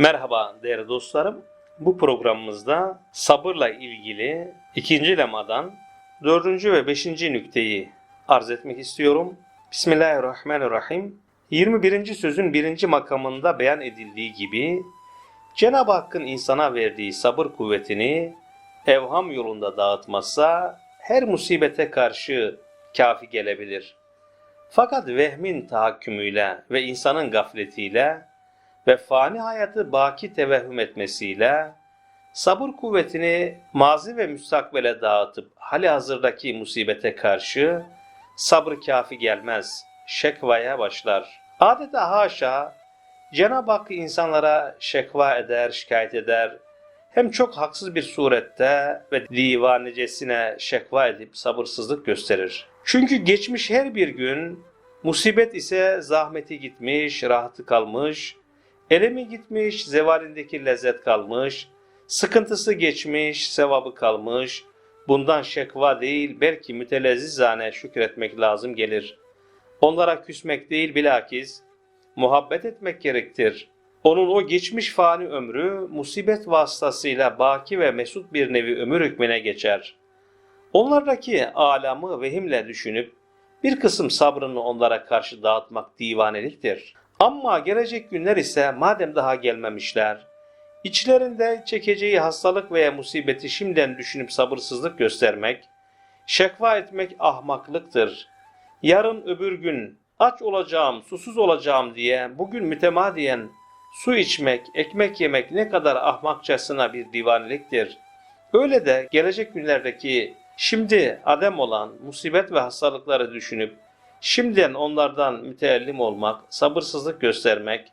Merhaba değerli dostlarım. Bu programımızda sabırla ilgili ikinci lemadan dördüncü ve beşinci nükteyi arz etmek istiyorum. Bismillahirrahmanirrahim. 21. sözün birinci makamında beyan edildiği gibi Cenab-ı Hakk'ın insana verdiği sabır kuvvetini evham yolunda dağıtmazsa her musibete karşı kafi gelebilir. Fakat vehmin tahakkümüyle ve insanın gafletiyle ve fani hayatı baki tevehhüm etmesiyle sabır kuvvetini mazi ve müstakbele dağıtıp hali hazırdaki musibete karşı sabır kafi gelmez, şekvaya başlar. Adeta haşa Cenab-ı Hak insanlara şekva eder, şikayet eder. Hem çok haksız bir surette ve divanecesine şekva edip sabırsızlık gösterir. Çünkü geçmiş her bir gün musibet ise zahmeti gitmiş, rahatı kalmış, elemi gitmiş, zevalindeki lezzet kalmış, sıkıntısı geçmiş, sevabı kalmış. Bundan şekva değil belki mütelezzizane şükretmek lazım gelir. Onlara küsmek değil bilakis muhabbet etmek gerektir. Onun o geçmiş fani ömrü musibet vasıtasıyla baki ve mesut bir nevi ömür hükmüne geçer. Onlardaki alamı vehimle düşünüp bir kısım sabrını onlara karşı dağıtmak divaneliktir. Ama gelecek günler ise madem daha gelmemişler, içlerinde çekeceği hastalık veya musibeti şimdiden düşünüp sabırsızlık göstermek, şekva etmek ahmaklıktır. Yarın öbür gün aç olacağım, susuz olacağım diye bugün mütemadiyen su içmek, ekmek yemek ne kadar ahmakçasına bir divaneliktir. Öyle de gelecek günlerdeki şimdi adem olan musibet ve hastalıkları düşünüp şimdiden onlardan müteellim olmak, sabırsızlık göstermek,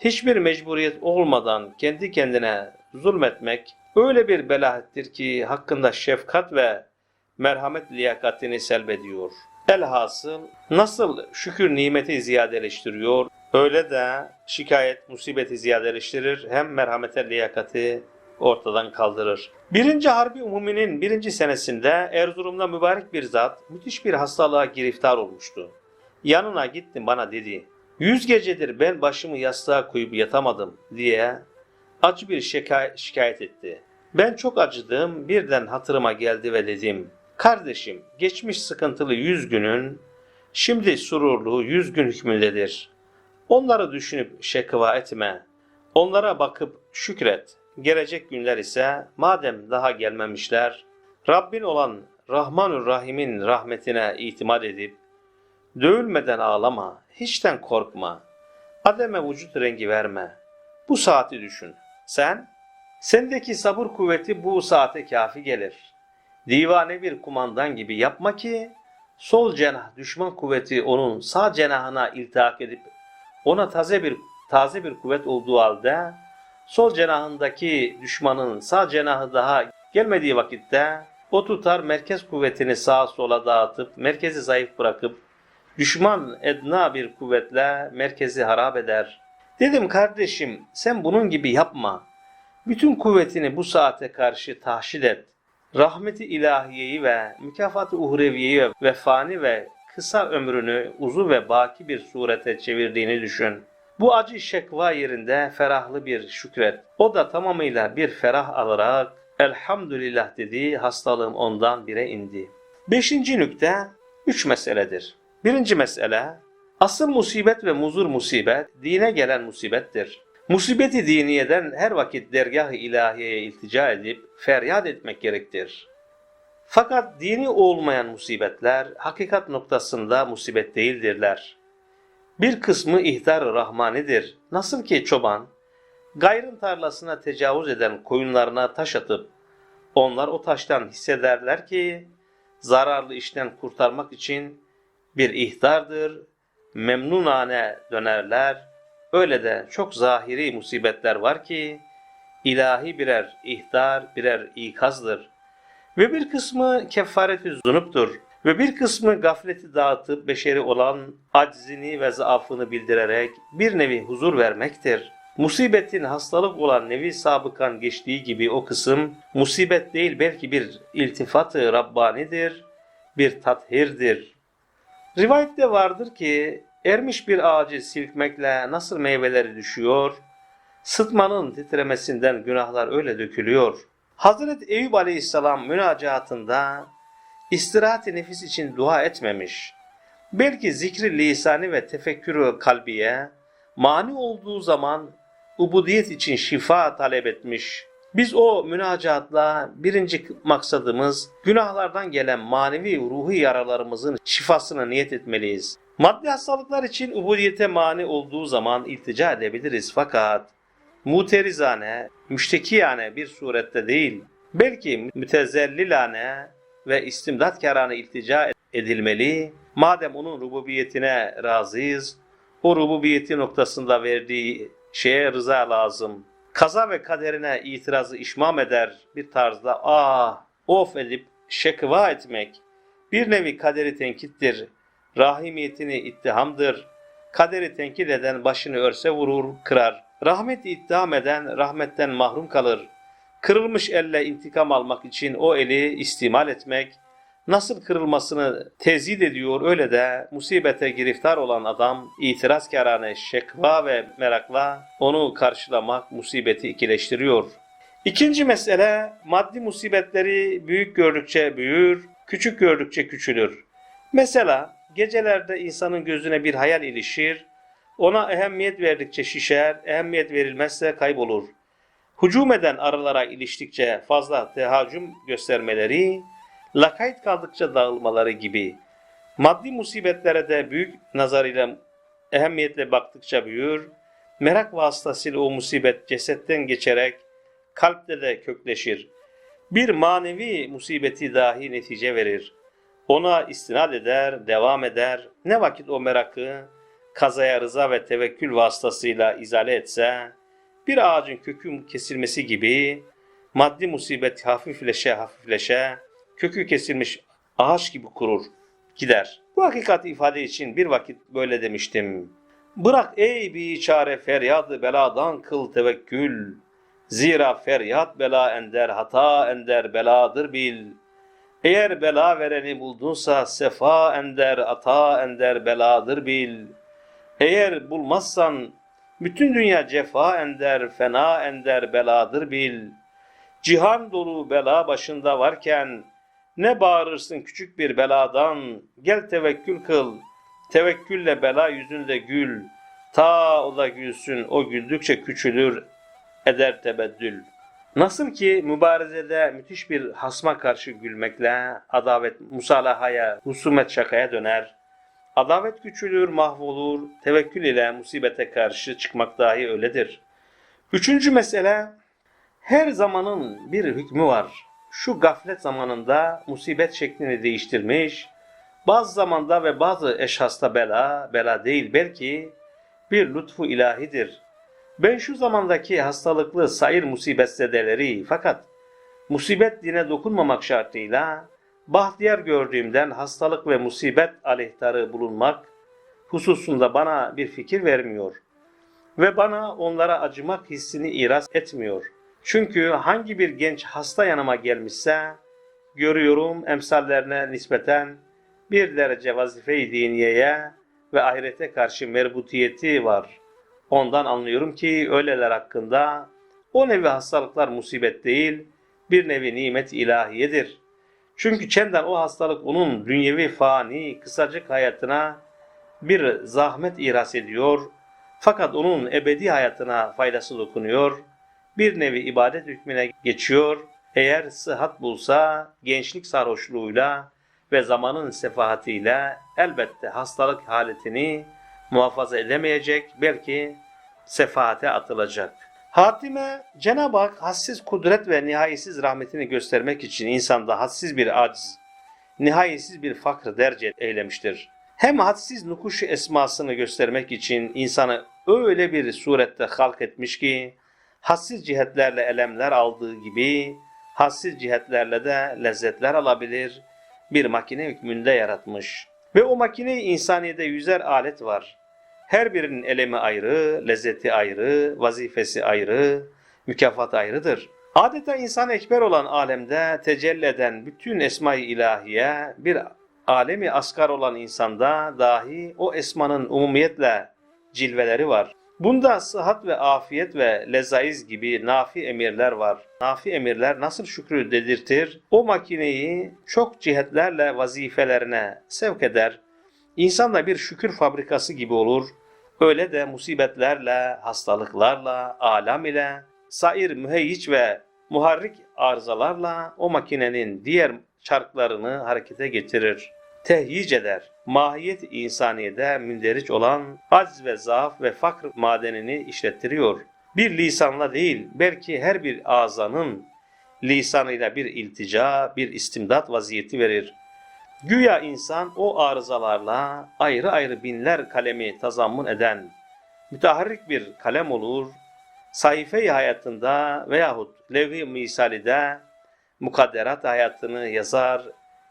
hiçbir mecburiyet olmadan kendi kendine zulmetmek öyle bir belahettir ki hakkında şefkat ve merhamet liyakatini selbediyor. Elhasıl nasıl şükür nimeti ziyadeleştiriyor, öyle de şikayet musibeti ziyadeleştirir hem merhamete liyakati ortadan kaldırır. Birinci Harbi Umumi'nin birinci senesinde Erzurum'da mübarek bir zat müthiş bir hastalığa giriftar olmuştu. Yanına gittim bana dedi. Yüz gecedir ben başımı yastığa koyup yatamadım diye acı bir şikay- şikayet etti. Ben çok acıdım birden hatırıma geldi ve dedim. Kardeşim geçmiş sıkıntılı yüz günün şimdi sururlu yüz gün hükmündedir. Onları düşünüp şekva etme. Onlara bakıp şükret. Gelecek günler ise madem daha gelmemişler, Rabbin olan Rahmanur Rahim'in rahmetine itimat edip, dövülmeden ağlama, hiçten korkma, ademe vücut rengi verme. Bu saati düşün. Sen, sendeki sabır kuvveti bu saate kafi gelir. Divane bir kumandan gibi yapma ki, sol cenah düşman kuvveti onun sağ cenahına iltihak edip, ona taze bir taze bir kuvvet olduğu halde, sol cenahındaki düşmanın sağ cenahı daha gelmediği vakitte o tutar merkez kuvvetini sağa sola dağıtıp merkezi zayıf bırakıp düşman edna bir kuvvetle merkezi harap eder. Dedim kardeşim sen bunun gibi yapma. Bütün kuvvetini bu saate karşı tahşid et. Rahmeti ilahiyeyi ve mükafatı uhreviyeyi ve fani ve kısa ömrünü uzun ve baki bir surete çevirdiğini düşün. Bu acı şekva yerinde ferahlı bir şükret. O da tamamıyla bir ferah alarak elhamdülillah dedi hastalığım ondan bire indi. Beşinci nükte üç meseledir. Birinci mesele asıl musibet ve muzur musibet dine gelen musibettir. Musibeti diniyeden her vakit dergah-ı ilahiyeye iltica edip feryat etmek gerektir. Fakat dini olmayan musibetler hakikat noktasında musibet değildirler. Bir kısmı ihtar rahmanidir. Nasıl ki çoban, gayrın tarlasına tecavüz eden koyunlarına taş atıp, onlar o taştan hissederler ki, zararlı işten kurtarmak için bir ihtardır, memnunane dönerler. Öyle de çok zahiri musibetler var ki, ilahi birer ihtar, birer ikazdır. Ve bir kısmı kefareti zunuptur. Ve bir kısmı gafleti dağıtıp beşeri olan aczini ve zaafını bildirerek bir nevi huzur vermektir. Musibetin hastalık olan nevi sabıkan geçtiği gibi o kısım musibet değil belki bir iltifatı Rabbanidir, bir tathirdir. Rivayette vardır ki ermiş bir ağacı silkmekle nasıl meyveleri düşüyor, Sıtmanın titremesinden günahlar öyle dökülüyor. Hazreti Eyüp Aleyhisselam münacatında istirahat-i nefis için dua etmemiş. Belki zikri lisani ve tefekkürü kalbiye mani olduğu zaman ubudiyet için şifa talep etmiş. Biz o münacatla birinci maksadımız günahlardan gelen manevi ruhi yaralarımızın şifasını niyet etmeliyiz. Maddi hastalıklar için ubudiyete mani olduğu zaman iltica edebiliriz fakat muterizane, müştekiyane bir surette değil, belki mütezellilane ve istimdatkarane iltica edilmeli. Madem onun rububiyetine razıyız, o rububiyeti noktasında verdiği şeye rıza lazım. Kaza ve kaderine itirazı işmam eder bir tarzda ah of edip şekva etmek bir nevi kaderi tenkittir. Rahimiyetini ittihamdır. Kaderi tenkit eden başını örse vurur, kırar. Rahmeti ittiham eden rahmetten mahrum kalır. Kırılmış elle intikam almak için o eli istimal etmek, nasıl kırılmasını tezid ediyor öyle de musibete giriftar olan adam itirazkarane şekva ve merakla onu karşılamak musibeti ikileştiriyor. İkinci mesele maddi musibetleri büyük gördükçe büyür, küçük gördükçe küçülür. Mesela gecelerde insanın gözüne bir hayal ilişir, ona ehemmiyet verdikçe şişer, ehemmiyet verilmezse kaybolur. Hücum eden arılara iliştikçe fazla tehacüm göstermeleri, lakayt kaldıkça dağılmaları gibi. Maddi musibetlere de büyük nazarıyla ehemmiyetle baktıkça büyür, merak vasıtasıyla o musibet cesetten geçerek kalpte de kökleşir. Bir manevi musibeti dahi netice verir. Ona istinad eder, devam eder. Ne vakit o merakı kazaya rıza ve tevekkül vasıtasıyla izale etse, bir ağacın kökü kesilmesi gibi maddi musibet hafifleşe hafifleşe kökü kesilmiş ağaç gibi kurur, gider. Bu hakikati ifade için bir vakit böyle demiştim. Bırak ey biçare feryadı beladan kıl tevekkül. Zira feryat bela ender, hata ender beladır bil. Eğer bela vereni buldunsa sefa ender, ata ender beladır bil. Eğer bulmazsan bütün dünya cefa ender, fena ender beladır bil. Cihan dolu bela başında varken ne bağırırsın küçük bir beladan? Gel tevekkül kıl. Tevekkülle bela yüzünde gül. Ta o da gülsün. O güldükçe küçülür. Eder tebeddül. Nasıl ki mübarezede müthiş bir hasma karşı gülmekle adavet musalahaya, husumet şakaya döner. Adavet küçülür, mahvolur. Tevekkül ile musibete karşı çıkmak dahi öyledir. Üçüncü mesele, her zamanın bir hükmü var şu gaflet zamanında musibet şeklini değiştirmiş, bazı zamanda ve bazı eşhasta bela, bela değil belki bir lütfu ilahidir. Ben şu zamandaki hastalıklı sayır musibetsedeleri fakat musibet dine dokunmamak şartıyla bahtiyar gördüğümden hastalık ve musibet aleyhtarı bulunmak hususunda bana bir fikir vermiyor ve bana onlara acımak hissini iraz etmiyor.'' Çünkü hangi bir genç hasta yanıma gelmişse görüyorum emsallerine nispeten bir derece vazife-i diniyeye ve ahirete karşı merbutiyeti var. Ondan anlıyorum ki öyleler hakkında o nevi hastalıklar musibet değil, bir nevi nimet ilahiyedir. Çünkü çenden o hastalık onun dünyevi fani, kısacık hayatına bir zahmet ihras ediyor. Fakat onun ebedi hayatına faydası dokunuyor.'' bir nevi ibadet hükmüne geçiyor. Eğer sıhhat bulsa gençlik sarhoşluğuyla ve zamanın sefahatiyle elbette hastalık haletini muhafaza edemeyecek, belki sefahate atılacak. Hatime Cenab-ı Hak hassiz kudret ve nihayetsiz rahmetini göstermek için insanda hadsiz bir aciz, nihayetsiz bir fakr derce eylemiştir. Hem hadsiz nukuş esmasını göstermek için insanı öyle bir surette halk etmiş ki hassiz cihetlerle elemler aldığı gibi hassiz cihetlerle de lezzetler alabilir bir makine hükmünde yaratmış. Ve o makine insaniyede yüzer alet var. Her birinin elemi ayrı, lezzeti ayrı, vazifesi ayrı, mükafat ayrıdır. Adeta insan ekber olan alemde tecelli eden bütün esma-i ilahiye bir alemi asgar olan insanda dahi o esmanın umumiyetle cilveleri var. Bunda sıhhat ve afiyet ve lezaiz gibi nafi emirler var. Nafi emirler nasıl şükrü dedirtir? O makineyi çok cihetlerle vazifelerine sevk eder. İnsan da bir şükür fabrikası gibi olur. Öyle de musibetlerle, hastalıklarla, alam ile, sair müheyyic ve muharrik arızalarla o makinenin diğer çarklarını harekete getirir. Tehyic eder. Mahiyet insaniyede münderiç olan acz ve zaaf ve fakr madenini işlettiriyor. Bir lisanla değil, belki her bir ağzanın lisanıyla bir iltica, bir istimdat vaziyeti verir. Güya insan o arızalarla ayrı ayrı binler kalemi tazammun eden müteharrik bir kalem olur. Sayfe-i hayatında veyahut levh-i misalide mukadderat hayatını yazar,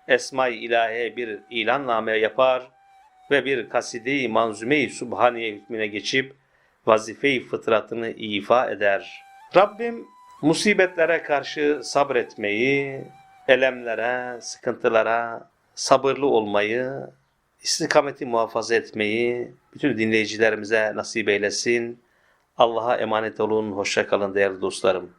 esma-i ilahiye bir ilanname yapar ve bir kaside-i manzume-i subhaniye hükmüne geçip vazife-i fıtratını ifa eder. Rabbim musibetlere karşı sabretmeyi, elemlere, sıkıntılara sabırlı olmayı, istikameti muhafaza etmeyi bütün dinleyicilerimize nasip eylesin. Allah'a emanet olun. Hoşça kalın değerli dostlarım.